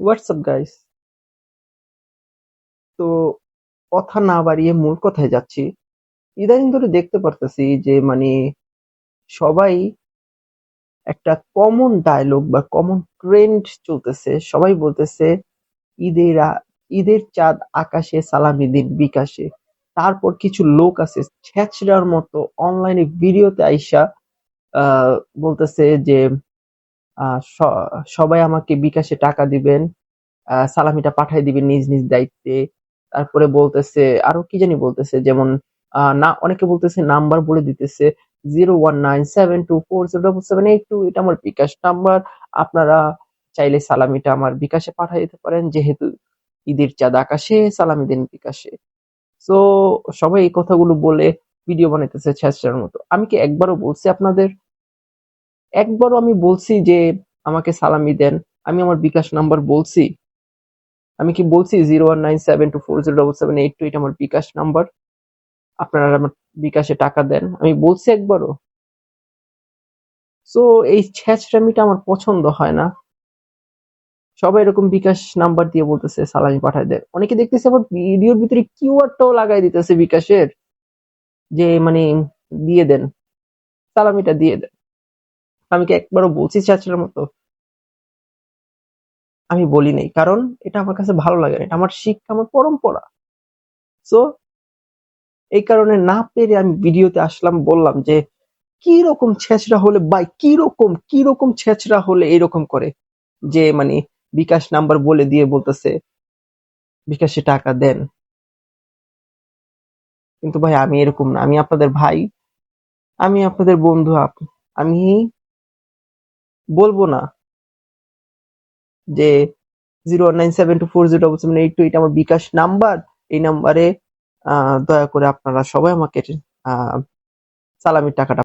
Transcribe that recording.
WhatsApp guys তো কথা না বাড়িয়ে মূল কথায় যাচ্ছি। ইদানিং ধরে দেখতে পারতেছি যে মানে সবাই একটা কমন ডায়লগ বা কমন ট্রেন্ড চলতেছে। সবাই বলতেছে, ঈদের ঈদের চাঁদ আকাশে সালামি দিন বিকাশে। তারপর কিছু লোক আছে ছেঁচড়ার মতো অনলাইনে ভিডিওতে আইসা বলতেছে যে সবাই আমাকে বিকাশে টাকা দিবেন সালামিটা পাঠাই দিবেন নিজ নিজ দায়িত্বে। তারপরে বলতেছে, আরও কি জানি বলতেছে, যেমন না, অনেকে বলতেছে নাম্বার বলে দিতেছে, zero one nine seven two four double seven eight two, এটা আমার বিকাশ নাম্বার। আপনারা চাইলে সালামিটা আমার বিকাশে পাঠিয়ে দিতে পারেন, যেহেতু ঈদের চাঁদ আকাশে, সালামি দিন বিকাশে। তো সবাই এই কথাগুলো বলে, ভিডিও বানাইতেছে ছ্যাঁচড়ার মতো। আমি কি একবারও বলছি আপনাদের? একবারও আমি বলছি যে আমাকে সালামি দেন, আমি আমার বিকাশ নাম্বার বলছি। আমি কি বলছি zero one nine seven two four zero double seven eight two এটা আমার বিকাশ নাম্বার। আপনারা আমার বিকাশে টাকা দেন, আমি বলছি একবারও। সো এই ছ্যাচরামিটা আমার পছন্দ হয় না। সবাই এরকম বিকাশ নাম্বার দিয়ে বলতেছে, সালামি পাঠায় দেন অনেকে দেখতেছে আবার ভিডিওর ভিতরে কিউআরটাও লাগাই দিতেছে বিকাশের, যে মানে দিয়ে দেন, সালামিটা দিয়ে দেন। আমি কি একবারও বলছি ছ্যাচরার মতো? আমি বলি নাই, কারণ এটা আমার কাছে ভালো লাগে এটা আমার শিক্ষা, আমার পরম্পরা। সো এই কারণে না পেরে আমি ভিডিওতে আসলাম, বললাম যে, কি রকম ছেঁচড়া হলে বাই কি রকম কি রকম ছেঁচড়া হলে এরকম করে? যে মানে বিকাশ নাম্বার বলে দিয়ে বলতেছে, বিকাশে টাকা দেন। কিন্তু ভাই, আমি এরকম না, আমি আপনাদের ভাই, আমি আপনাদের বন্ধু আমি বলব না যে zero nine seven two four zero seven eight two এটা আমার বিকাশ নাম্বার। এই নাম্বারে দয়া করে আপনারা সবাই আমাকে সালামির টাকাটা